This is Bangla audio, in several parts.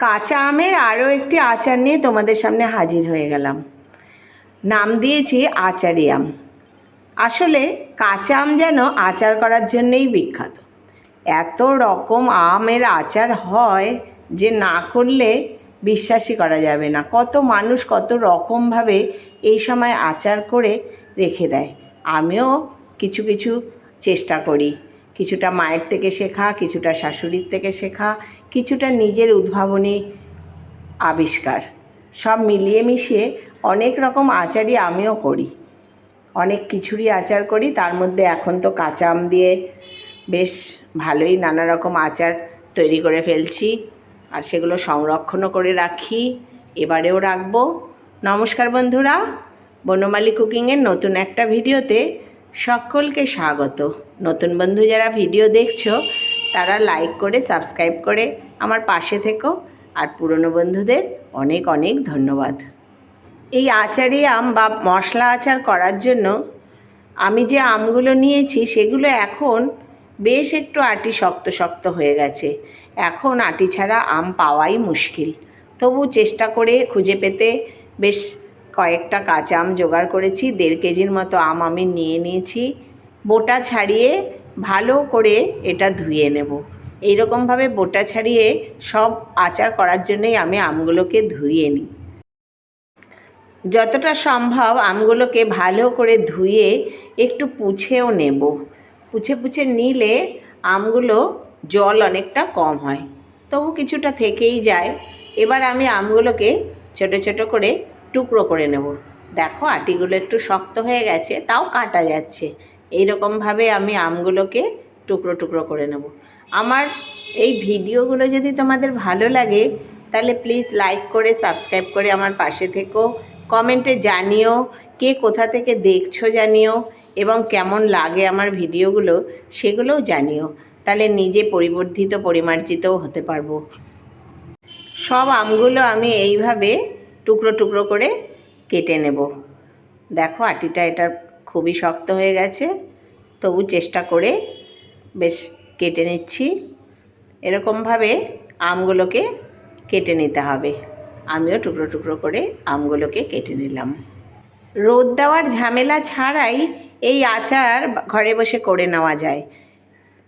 কাঁচা আমের আরও একটি আচার নিয়ে তোমাদের সামনে হাজির হয়ে গেলাম। নাম দিয়েছি আচারি আম। আসলে কাঁচা আম যেন আচার করার জন্যেই বিখ্যাত। এত রকম আমের আচার হয় যে না করলে বিশ্বাসই করা যাবে না। কত মানুষ কত রকমভাবে এই সময় আচার করে রেখে দেয়। আমিও কিছু কিছু চেষ্টা করি। কিছুটা মায়ের থেকে শেখা, কিছুটা শাশুড়ির থেকে শেখা কিছুটা নিজের উদ্ভাবনী আবিষ্কার। সব মিলিয়ে মিশিয়ে অনেক রকম আচারই আমিও করি। অনেক কিছুরই আচার করি, তার মধ্যে এখন তো কাঁচা আম দিয়ে বেশ ভালোই নানা রকম আচার তৈরি করে ফেলছি। আর সেগুলো সংরক্ষণও করে রাখি। এবারেও রাখব। নমস্কার বন্ধুরা, বনমালী কুকিংয়ের নতুন একটা ভিডিওতে সকলকে স্বাগত। নতুন বন্ধু যারা ভিডিও দেখছ তারা লাইক করে সাবস্ক্রাইব করে আমার পাশে থেকো। আর পুরনো বন্ধুদের অনেক অনেক ধন্যবাদ। এই আচারে আম বা মশলা আচার করার জন্য আমি যে আমগুলো নিয়েছি, সেগুলো এখন বেশ একটু আটি শক্ত শক্ত হয়ে গেছে। এখন আটি ছাড়া আম পাওয়াই মুশকিল। তবু চেষ্টা করে খুঁজে পেতে বেশ কয়েকটা কাঁচা আম জোগাড় করেছি। দেড় কেজির মতো আম আমি নিয়ে নিয়েছি। বোটা ছাড়িয়ে ভালো করে এটা ধুয়ে নেব। এইরকমভাবে বোটা ছাড়িয়ে সব আচার করার জন্যই আমি আমগুলোকে ধুয়ে নিই। যতটা সম্ভব আমগুলোকে ভালো করে ধুয়ে একটু পুছেও নেব। পুছে পুছে নিলে আমগুলো জল অনেকটা কম হয়। তবু কিছুটা থেকেই যায়। এবার আমি আমগুলোকে ছোট ছোট করে টুকরো করে নেব। দেখো আটিগুলো একটু শক্ত হয়ে গেছে, তাও কাটা যাচ্ছে। এই রকমভাবে আমি আমগুলোকে টুকরো টুকরো করে নেব। আমার এই ভিডিওগুলো যদি তোমাদের ভালো লাগে, তাহলে প্লিজ লাইক করে সাবস্ক্রাইব করে আমার পাশে থেকো। কমেন্টে জানিও কে কোথা থেকে দেখছ জানিও এবং কেমন লাগে আমার ভিডিওগুলো, সেগুলোও জানিও। তাহলে নিজে পরিবর্ধিত, পরিমার্জিতও হতে পারব। সব আমগুলো আমি এইভাবে টুকরো টুকরো করে কেটে নেব। দেখো আটিটা এটা খুবই শক্ত হয়ে গেছে। তবু চেষ্টা করে বেশ কেটে নিচ্ছি। এরকমভাবে আমগুলোকে কেটে নিতে হবে। আমিও টুকরো টুকরো করে আমগুলোকে কেটে নিলাম। রোদ দেওয়ার ঝামেলা ছাড়াই এই আচার ঘরে বসে করে নেওয়া যায়।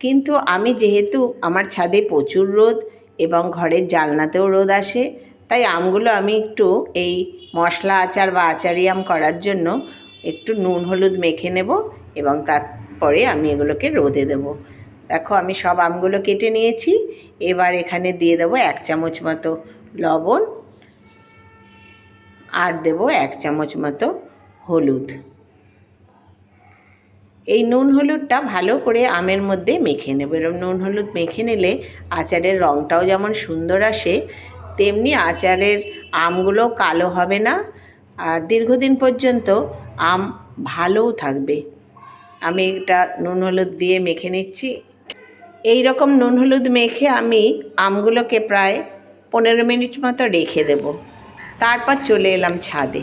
কিন্তু আমি যেহেতু আমার ছাদে প্রচুর রোদ এবং ঘরের জালনাতেও রোদ আসে, তাই আমগুলো আমি একটু এই মশলা আচার বা আচারি আম করার জন্য একটু নুন হলুদ মেখে নেব এবং তারপরে আমি এগুলোকে রোদে দেব। দেখো আমি সব আমগুলো কেটে নিয়েছি। এবার এখানে দিয়ে দেবো এক চামচ মতো লবণ আর দেব এক চামচ মতো হলুদ। এই নুন হলুদটা ভালো করে আমের মধ্যে মেখে নেব। এরকম নুন হলুদ মেখে নিলে আচারের রঙটাও যেমন সুন্দর আসে, তেমনি আচারের আমগুলো কালো হবে না। আর দীর্ঘদিন পর্যন্ত আম ভালোও থাকবে। আমি এটা নুন হলুদ দিয়ে মেখে নিচ্ছি। এই রকম নুন হলুদ মেখে আমি আমগুলোকে প্রায় পনেরো মিনিট মতো রেখে দেব। তারপর চলে এলাম ছাদে।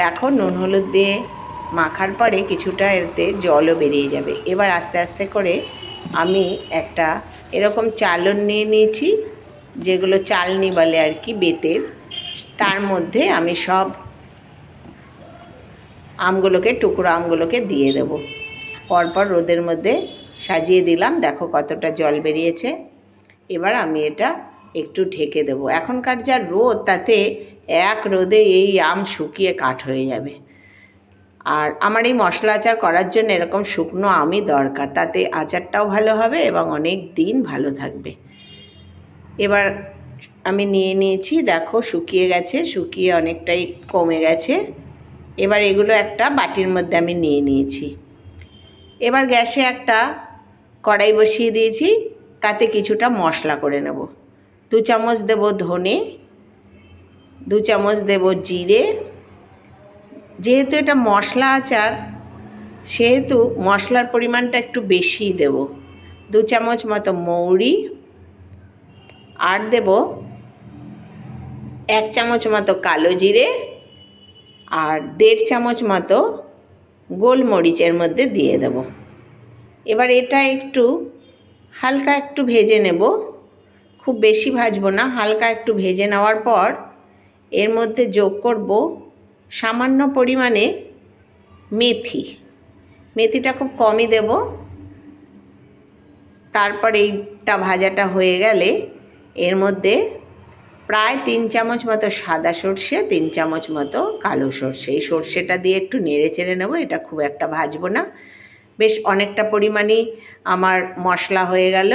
দেখো নুন হলুদ দিয়ে মাখার পরে কিছুটা এতে জলও বেরিয়ে যাবে। এবার আস্তে আস্তে করে আমি একটা এরকম চালন নিয়ে নিয়েছি, যেগুলো চালনি বলে আর কি বেতের। তার মধ্যে আমি সব আমগুলোকে, টুকরো আমগুলোকে দিয়ে দেব। পরপর রোদের মধ্যে সাজিয়ে দিলাম। দেখো কতটা জল বেরিয়েছে। এবার আমি এটা একটু ঢেকে দেবো। এখনকার যা রোদ, তাতে এক রোদে এই আম শুকিয়ে কাঠ হয়ে যাবে। আর আমার এই মশলা আচার করার জন্য এরকম শুকনো আমই দরকার। তাতে আচারটাও ভালো হবে এবং অনেক দিন ভালো থাকবে। এবার আমি নিয়ে নিয়েছি। দেখো শুকিয়ে গেছে, শুকিয়ে অনেকটাই কমে গেছে। এবার এগুলো একটা বাটির মধ্যে আমি নিয়ে নিয়েছি। এবার গ্যাসে একটা কড়াই বসিয়ে দিয়েছি, তাতে কিছুটা মশলা করে নেব। দু চামচ দেব ধনে, দু চামচ দেব জিরে। যেহেতু এটা মশলা আচার, সেহেতু মশলার পরিমাণটা একটু বেশিই দেব। দু চামচ মতো মৌরি, আর দেব এক চামচ মতো কালো জিরে আর দেড় চামচ মতো গোলমরিচের মধ্যে দিয়ে দেব। এবার এটা একটু হালকা একটু ভেজে নেব। খুব বেশি ভাজবো না, হালকা একটু ভেজে নেওয়ার পর এর মধ্যে যোগ করব সামান্য পরিমাণে মেথি। মেথিটা খুব কমই দেব। তারপর এইটা ভাজাটা হয়ে গেলে এর মধ্যে প্রায় তিন চামচ মতো সাদা সর্ষে, তিন চামচ মতো কালো সর্ষে। এই সর্ষেটা দিয়ে একটু নেড়ে চেড়ে নেব, এটা খুব একটা ভাজবো না। বেশ অনেকটা পরিমাণই আমার মশলা হয়ে গেল।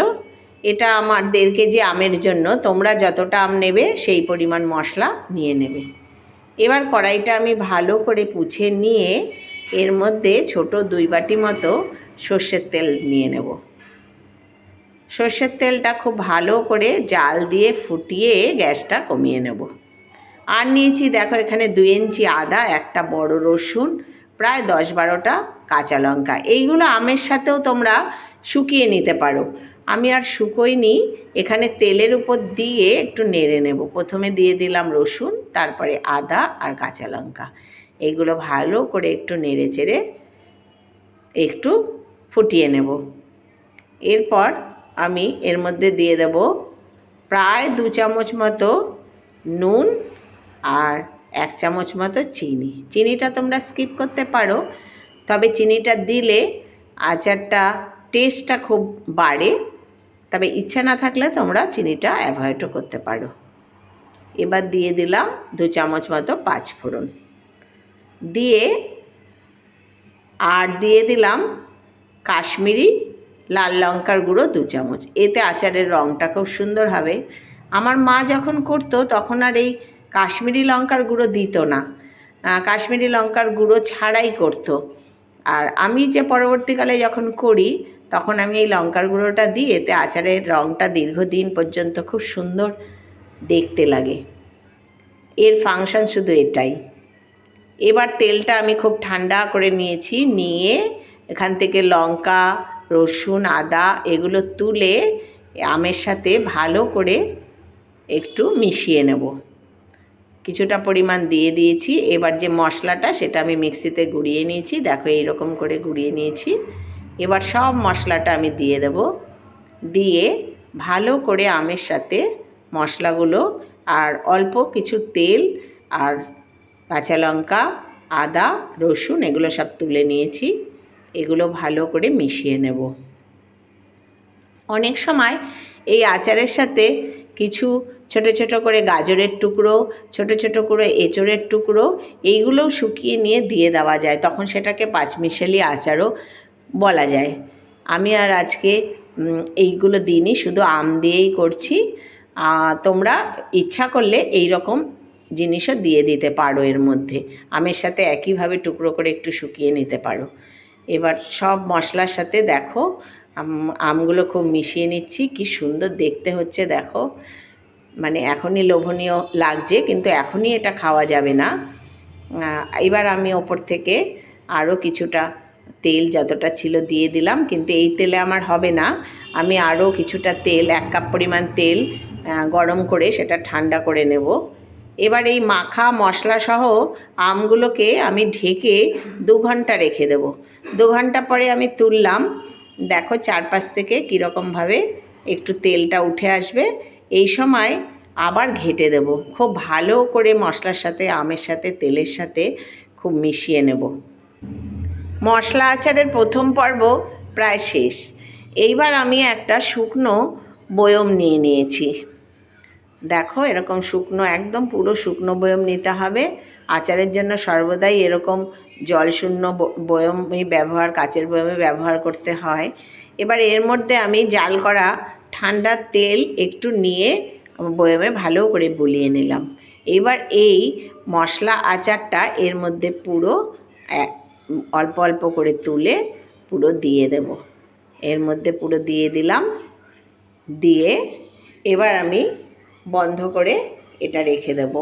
এটা আমার দেড় কেজি আমের জন্য, তোমরা যতটা আম নেবে সেই পরিমাণ মশলা নিয়ে নেবে। এবার কড়াইটা আমি ভালো করে পুছে নিয়ে এর মধ্যে ছোট দুই বাটি মতো সর্ষের তেল নিয়ে নেব। সর্ষের তেলটা খুব ভালো করে জাল দিয়ে ফুটিয়ে গ্যাসটা কমিয়ে নেব। আর নিয়েছি দেখো এখানে দুই ইঞ্চি আদা, একটা বড় রসুন, প্রায় দশ বারোটা কাঁচা লঙ্কা। এইগুলো আমের সাথেও তোমরা শুকিয়ে নিতে পারো। আমি আর শুকোইনি, এখানে তেলের উপর দিয়ে একটু নেড়ে নেব। প্রথমে দিয়ে দিলাম রসুন, তারপরে আদা আর কাঁচা লঙ্কা। এইগুলো ভালো করে একটু নেড়ে চেড়ে একটু ফুটিয়ে নেব। এরপর আমি এর মধ্যে দিয়ে দেব প্রায় দু চামচ মতো নুন আর এক চামচ মতো চিনি। চিনিটা তোমরা স্কিপ করতে পারো, তবে চিনিটা দিলে আচারটা টেস্টটা খুব বাড়ে, তবে ইচ্ছা না থাকলে তোমরা চিনিটা অ্যাভয়েডও করতে পারো। এবার দিয়ে দিলাম দু চামচ মতো পাঁচ ফোড়ন। দিয়ে আর দিয়ে দিলাম কাশ্মীরি লাল লঙ্কার গুঁড়ো দু চামচ। এতে আচারের রঙটা খুব সুন্দর হবে। আমার মা যখন করতো, তখন আর এই কাশ্মীরি লঙ্কার গুঁড়ো দিত না। কাশ্মীরি লঙ্কার গুঁড়ো ছাড়াই করতো। আর আমি যে পরবর্তীকালে যখন করি, তখন আমি এই লঙ্কার গুঁড়োটা দিই। এতে আচারের রঙটা দীর্ঘদিন পর্যন্ত খুব সুন্দর দেখতে লাগে। এর ফাংশন শুধু এটাই। এবার তেলটা আমি খুব ঠান্ডা করে নিয়েছি। নিয়ে এখান থেকে লঙ্কা রসুন, আদা এগুলো তুলে আমের সাথে ভালো করে একটু মিশিয়ে নেব। কিছুটা পরিমাণ দিয়ে দিয়েছি। এবার যে মশলাটা সেটা আমি মিক্সিতে গুঁড়িয়ে নিয়েছি। দেখো এইরকম করে গুঁড়িয়ে নিয়েছি। এবার সব মশলাটা আমি দিয়ে দেব। দিয়ে ভালো করে আমের সাথে মশলাগুলো আর অল্প কিছু তেল আর কাঁচা লঙ্কা, আদা, রসুন এগুলো সব তুলে নিয়েছি। এগুলো ভালো করে মিশিয়ে নেব। অনেক সময় এই আচারের সাথে কিছু ছোট ছোট করে গাজরের টুকরো, ছোট ছোট করে এঁচড়ের টুকরো, এইগুলোও শুকিয়ে নিয়ে দিয়ে দেওয়া যায়। তখন সেটাকে পাঁচমিশালি আচারও বলা যায়। আমি আর আজকে এইগুলো দিইনি, শুধু আম দিয়েই করছি। তোমরা ইচ্ছা করলে এই রকম জিনিসও দিয়ে দিতে পারো এর মধ্যে। আমের সাথে একইভাবে টুকরো করে একটু শুকিয়ে নিতে পারো। এবার সব মশলার সাথে দেখো আমগুলো খুব মিশিয়ে নিচ্ছি, কি সুন্দর দেখতে হচ্ছে দেখো। মানে এখনই লোভনীয় লাগছে, কিন্তু এখনই এটা খাওয়া যাবে না। এবার আমি ওপর থেকে আরও কিছুটা তেল যতটা ছিল দিয়ে দিলাম, কিন্তু এই তেলে আমার হবে না। আমি আরও কিছুটা তেল, এক কাপ পরিমাণ তেল গরম করে সেটা ঠান্ডা করে নেব। এবার এই মাখা মশলা সহ আমগুলোকে আমি ঢেকে দু ঘণ্টা রেখে দেব। দু ঘণ্টা পরে আমি তুললাম। দেখো চারপাশ থেকে কীরকমভাবে একটু তেলটা উঠে আসবে। এই সময় আবার ঘেটে দেব। খুব ভালো করে মশলার সাথে, আমের সাথে, তেলের সাথে খুব মিশিয়ে নেব। মশলা আচারের প্রথম পর্ব প্রায় শেষ। এইবার আমি একটা শুকনো বয়ম নিয়ে নিয়েছি। দেখো, এরকম শুকনো, একদম পুরো শুকনো বয়ম নিতে হবে। আচারের জন্য সর্বদাই এরকম জলশূন্য বয়মই ব্যবহার, কাচের বয়মে ব্যবহার করতে হয়। এবার এর মধ্যে আমি জাল করা ঠান্ডা তেল একটু নিয়ে বয়মে ভালো করে বুলিয়ে নিলাম। এবার এই মশলা আচারটা এর মধ্যে পুরো অল্প অল্প করে তুলে পুরো দিয়ে দেব। এর মধ্যে পুরো দিয়ে দিলাম। দিয়ে এবার আমি বন্ধ করে এটা রেখে দেব।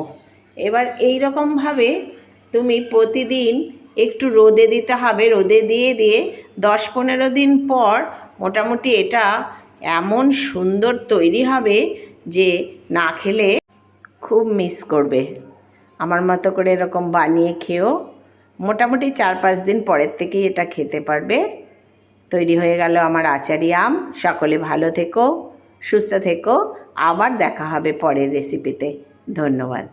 এবার এই রকমভাবে তুমি প্রতিদিন একটু রোদে দিতে হবে। রোদে দিয়ে দিয়ে দশ পনেরো দিন পর মোটামুটি এটা এমন সুন্দর তৈরি হবে যে না খেলে খুব মিস করবে। আমার মতো করে এরকম বানিয়ে খেয়েও মোটামুটি চার পাঁচ দিন পরের থেকেই এটা খেতে পারবে। তৈরি হয়ে গেল আমার আচারি আম। সকলে ভালো থেকো, সুস্থ থেকো। আবার দেখা হবে পরের রেসিপিতে ধন্যবাদ।